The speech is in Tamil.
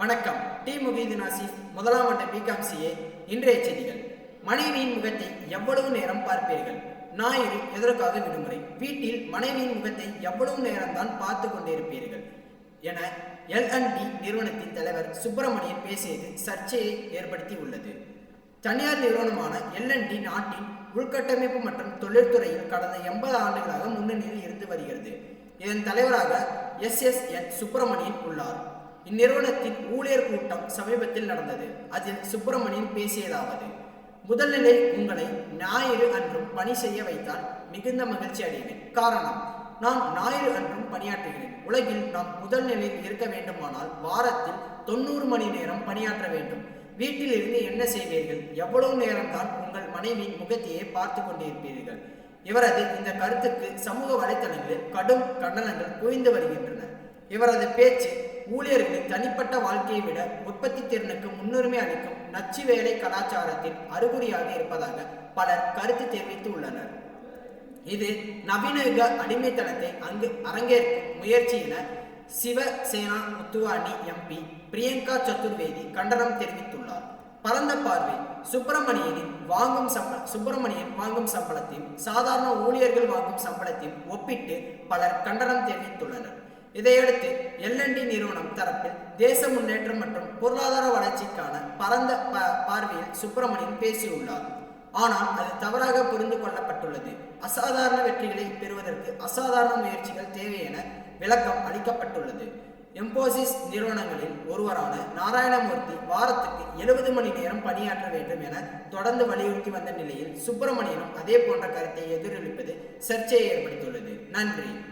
வணக்கம். டி. முகீதின் ஆசிஃப் முதலாம் ஆண்டு பிகாம் சிஏ இன்றைய செய்திகள். மனைவியின் முகத்தை எவ்வளவு நேரம் பார்ப்பீர்கள்? ஞாயிறு எதற்காக விடுமுறை? வீட்டில் மனைவியின் முகத்தை எவ்வளவு நேரம்தான் பார்த்து கொண்டிருப்பீர்கள்? என எல்என்பி நிறுவனத்தின் தலைவர் சுப்பிரமணியன் பேசியது சர்ச்சையை ஏற்படுத்தி உள்ளது. தனியார் நிறுவனமான எல்என்டி நாட்டின் உள்கட்டமைப்பு மற்றும் தொழில்துறையில் கடந்த எண்பது ஆண்டுகளாக முன்னணியில் இருந்து வருகிறது. இதன் தலைவராக எஸ் எஸ் என் சுப்பிரமணியன் உள்ளார். இந்நிறுவனத்தின் ஊழியர் கூட்டம் சமீபத்தில் நடந்தது. அதில் சுப்பிரமணியன் பேசியதாவது முதல் நிலை உங்களை ஞாயிறு அன்றும் பணி செய்ய வைத்தால் மிகுந்த மகிழ்ச்சி அடைவேன். காரணம் நான் ஞாயிறு அன்றும் பணியாற்றுகிறேன். உலகில் நாம் முதல் நிலையில் இருக்க வேண்டுமானால் வாரத்தில் தொண்ணூறு மணி நேரம் பணியாற்ற வேண்டும். வீட்டில் இருந்து என்ன செய்வீர்கள்? எவ்வளவு நேரம்தான் உங்கள் மனைவியின் முகத்தையே பார்த்து கொண்டிருப்பீர்கள்? இவரது இந்த கருத்துக்கு சமூக வலைத்தளங்களில் கடும் கண்டனங்கள் குவிந்து வருகின்றன. இவரது பேச்சு ஊழியர்களின் தனிப்பட்ட வாழ்க்கையை விட உற்பத்தி திறனுக்கு முன்னுரிமை அளிக்கும் நச்சு வேலை கலாச்சாரத்தின் அறிகுறியாக இருப்பதாக பலர் கருத்து தெரிவித்து உள்ளனர் இது நவீன யுக அடிமைத்தனத்தை அங்கு அரங்கேற்கும் முயற்சி என சிவசேனா முத்துவாணி எம்பி பிரியங்கா சதுர்வேதி கண்டனம் தெரிவித்துள்ளார். பரந்த பார்வை சுப்பிரமணியனின் வாங்கும் சம்ப சுப்பிரமணியன் வாங்கும் சம்பளத்தையும் சாதாரண ஊழியர்கள் வாங்கும் சம்பளத்தையும் ஒப்பிட்டு பலர் கண்டனம் தெரிவித்துள்ளனர். இதையடுத்து எல்என்டி நிறுவனம் தரப்பில் தேச முன்னேற்றம் மற்றும் பொருளாதார வளர்ச்சிக்கான பரந்த ப- பார்வையில் சுப்பிரமணியன் பேசியுள்ளார். ஆனால் அது தவறாக புரிந்து கொள்ளப்பட்டுள்ளது. அசாதாரண வெற்றிகளை பெறுவதற்கு அசாதாரண முயற்சிகள் தேவை என விளக்கம் அளிக்கப்பட்டுள்ளது. எம்போசிஸ் நிறுவனங்களில் ஒருவரான நாராயணமூர்த்தி வாரத்துக்கு எழுபது மணி நேரம் பணியாற்ற வேண்டும் என தொடர்ந்து வலியுறுத்தி வந்த நிலையில் சுப்பிரமணியனும் அதே போன்ற கருத்தை எதிரொலிப்பது சர்ச்சையை ஏற்படுத்தியுள்ளது. நன்றி.